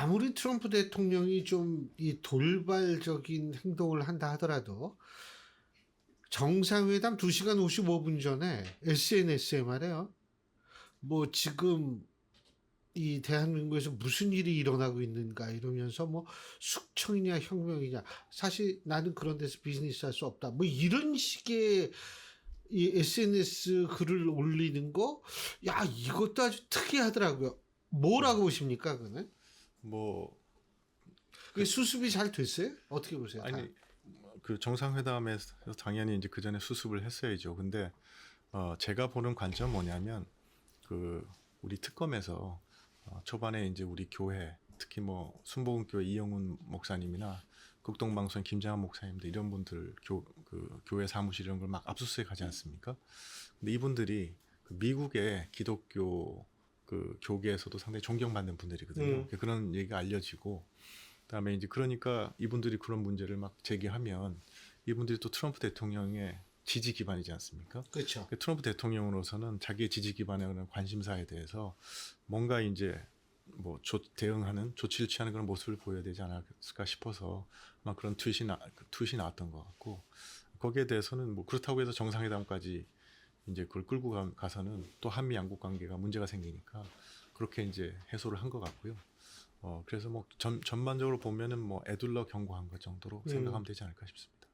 아무리 트럼프 대통령이 좀 이 돌발적인 행동을 한다 하더라도 정상회담 2시간 55분 전에 SNS에 말해요. 뭐 지금 이 대한민국에서 무슨 일이 일어나고 있는가 이러면서 뭐 숙청이냐 혁명이냐. 사실 나는 그런 데서 비즈니스 할 수 없다. 뭐 이런 식의 이 SNS 글을 올리는 거 야 이것도 아주 특이하더라고요. 뭐라고 보십니까 그거는 뭐 그 수습이 잘 됐어요 어떻게 보세요 다? 아니 그 정상회담에서 당연히 이제 그 전에 수습을 했어야죠. 근데 어 제가 보는 관점 뭐냐면 그 우리 특검에서 어 초반에 이제 우리 교회 특히 뭐 순복음교회 이영훈 목사님이나 극동방송 김장한 목사님들 이런 분들 교 그 교회 사무실 이런 걸 막 압수수색 하지 않습니까? 근데 이분들이 그 미국의 기독교 그 교계에서도 상당히 존경받는 분들이거든요. 음. 그런 얘기가 알려지고 그다음에 이제 그러니까 이분들이 그런 문제를 막 제기하면 이분들이 또 트럼프 대통령의 지지 기반이지 않습니까? 그렇죠 그 트럼프 대통령으로서는 자기의 지지 기반의 그런 관심사에 대해서 뭔가 이제 뭐 조, 대응하는 조치를 취하는 그런 모습을 보여야 되지 않았을까 싶어서 막 그런 트윗이 나, 그 트윗이 나왔던 것 같고 거기에 대해서는 뭐 그렇다고 해서 정상회담까지 이제 그걸 끌고 가, 가서는 또 한미 양국 관계가 문제가 생기니까 그렇게 이제 해소를 한 것 같고요. 어 그래서 뭐 전, 전반적으로 보면은 뭐 애둘러 경고한 것 정도로 음. 생각하면 되지 않을까 싶습니다.